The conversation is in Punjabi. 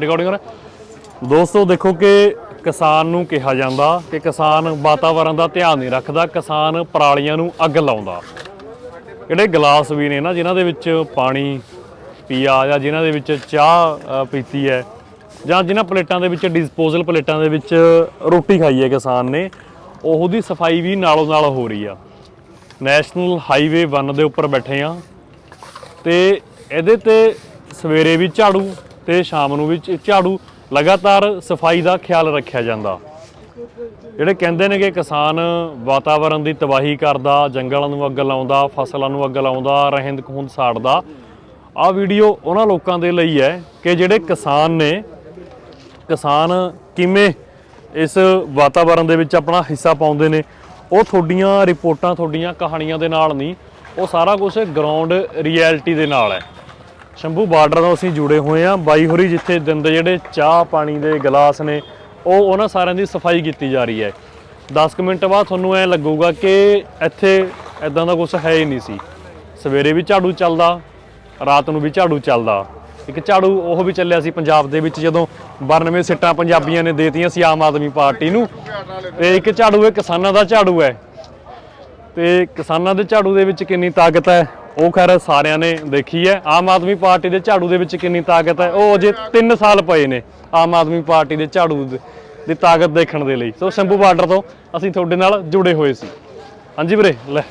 ਰਿਕਾਰਡਿੰਗ ਕਰ। ਦੋਸਤੋ, ਦੇਖੋ ਕਿ ਕਿਸਾਨ ਨੂੰ ਕਿਹਾ ਜਾਂਦਾ ਕਿ ਕਿਸਾਨ ਵਾਤਾਵਰਣ ਦਾ ਧਿਆਨ ਨਹੀਂ ਰੱਖਦਾ, ਕਿਸਾਨ ਪਰਾਲੀਆਂ ਨੂੰ ਅੱਗ ਲਾਉਂਦਾ। ਜਿਹੜੇ ਗਲਾਸ ਵੀ ਨੇ ਨਾ, ਜਿਨ੍ਹਾਂ ਦੇ ਵਿੱਚ ਪਾਣੀ ਪੀਆ ਜਾਂ ਜਿਨ੍ਹਾਂ ਦੇ ਵਿੱਚ ਚਾਹ ਪੀਤੀ ਹੈ, ਜਾਂ ਜਿਨ੍ਹਾਂ ਪਲੇਟਾਂ ਦੇ ਵਿੱਚ ਡਿਸਪੋਜ਼ਲ ਪਲੇਟਾਂ ਦੇ ਵਿੱਚ ਰੋਟੀ ਖਾਈ ਹੈ ਕਿਸਾਨ ਨੇ, ਉਹਦੀ ਸਫ਼ਾਈ ਵੀ ਨਾਲੋਂ ਨਾਲ ਹੋ ਰਹੀ ਆ। ਨੈਸ਼ਨਲ ਹਾਈਵੇ 1 ਦੇ ਉੱਪਰ ਬੈਠੇ ਆ ਤੇ ਇਹਦੇ ਤੇ ਸਵੇਰੇ ਵੀ ਝਾੜੂ ਤੇ ਸ਼ਾਮ ਨੂੰ ਵੀ ਝਾੜੂ ਲਗਾਤਾਰ ਸਫ਼ਾਈ ਦਾ ਖਿਆਲ ਰੱਖਿਆ ਜਾਂਦਾ। ਜਿਹੜੇ ਕਹਿੰਦੇ ਨੇ ਕਿ ਕਿਸਾਨ ਵਾਤਾਵਰਣ ਦੀ ਤਬਾਹੀ ਕਰਦਾ, ਜੰਗਲਾਂ ਨੂੰ ਅੱਗ ਲਾਉਂਦਾ, ਫਸਲਾਂ ਨੂੰ ਅੱਗ ਲਾਉਂਦਾ, ਰਹਿੰਦ ਖੂੰਦ ਸਾੜਦਾ ਆ ਵੀਡੀਓ ਉਹਨਾਂ ਲੋਕਾਂ ਦੇ ਲਈ ਹੈ ਕਿ ਜਿਹੜੇ ਕਿਸਾਨ ਨੇ, ਕਿਸਾਨ ਕਿਵੇਂ ਇਸ ਵਾਤਾਵਰਣ ਦੇ ਵਿੱਚ ਆਪਣਾ ਹਿੱਸਾ ਪਾਉਂਦੇ ਨੇ, ਉਹ ਤੁਹਾਡੀਆਂ ਰਿਪੋਰਟਾਂ, ਤੁਹਾਡੀਆਂ ਕਹਾਣੀਆਂ ਦੇ ਨਾਲ ਨਹੀਂ, ਉਹ ਸਾਰਾ ਕੁਝ ਗਰਾਊਂਡ ਰਿਐਲਿਟੀ ਦੇ ਨਾਲ ਹੈ। ਸ਼ੰਭੂ ਬਾਰਡਰ ਤੋਂ ਅਸੀਂ ਜੁੜੇ ਹੋਏ ਆ ਬਾਈ ਹੋਰੀ ਜਿੱਥੇ ਦਿੰਦੇ ਜਿਹੜੇ ਚਾਹ ਪਾਣੀ ਦੇ ਗਲਾਸ ਨੇ, ਉਹ ਉਹਨਾਂ ਸਾਰਿਆਂ ਦੀ ਸਫ਼ਾਈ ਕੀਤੀ ਜਾ ਰਹੀ ਹੈ। 10 ਕੁ ਮਿੰਟ ਬਾਅਦ ਤੁਹਾਨੂੰ ਐ ਲੱਗੂਗਾ ਕਿ ਇੱਥੇ ਐਦਾਂ ਦਾ ਕੁਝ ਹੈ ਹੀ ਨਹੀਂ ਸੀ। ਸਵੇਰੇ ਵੀ ਝਾੜੂ ਚੱਲਦਾ, ਰਾਤ ਨੂੰ ਵੀ ਝਾੜੂ ਚੱਲਦਾ। ਇੱਕ ਝਾੜੂ ਉਹ ਵੀ ਚੱਲਿਆ ਸੀ ਪੰਜਾਬ ਦੇ ਵਿੱਚ ਜਦੋਂ 92 ਸਿੱਟਾਂ ਪੰਜਾਬੀਆਂ ਨੇ ਦੇਤੀਆਂ ਸੀ ਆਮ ਆਦਮੀ ਪਾਰਟੀ ਨੂੰ। ਤੇ ਇੱਕ ਝਾੜੂ, ਇਹ ਕਿਸਾਨਾਂ ਦਾ ਝਾੜੂ ਹੈ। ਤੇ ਕਿਸਾਨਾਂ ਦੇ ਝਾੜੂ ਦੇ ਵਿੱਚ ਕਿੰਨੀ ਤਾਕਤ ਹੈ? ਉਹ ਖੈਰ ਸਾਰਿਆਂ ਨੇ ਦੇਖੀ ਹੈ। ਆਮ ਆਦਮੀ ਪਾਰਟੀ ਦੇ ਝਾੜੂ ਦੇ ਵਿੱਚ ਕਿੰਨੀ ਤਾਕਤ ਹੈ? ਉਹ ਅਜੇ 3 ਸਾਲ ਪਏ ਨੇ ਆਮ ਆਦਮੀ ਪਾਰਟੀ ਦੇ ਝਾੜੂ ਦੀ ਤਾਕਤ ਦੇਖਣ ਦੇ ਲਈ। ਸੋ ਸ਼ੰਭੂ ਬਾਰਡਰ ਤੋਂ ਅਸੀਂ ਤੁਹਾਡੇ ਨਾਲ ਜੁੜੇ ਹੋਏ ਸੀ। ਹਾਂਜੀ ਵੀਰੇ, ਲੈ।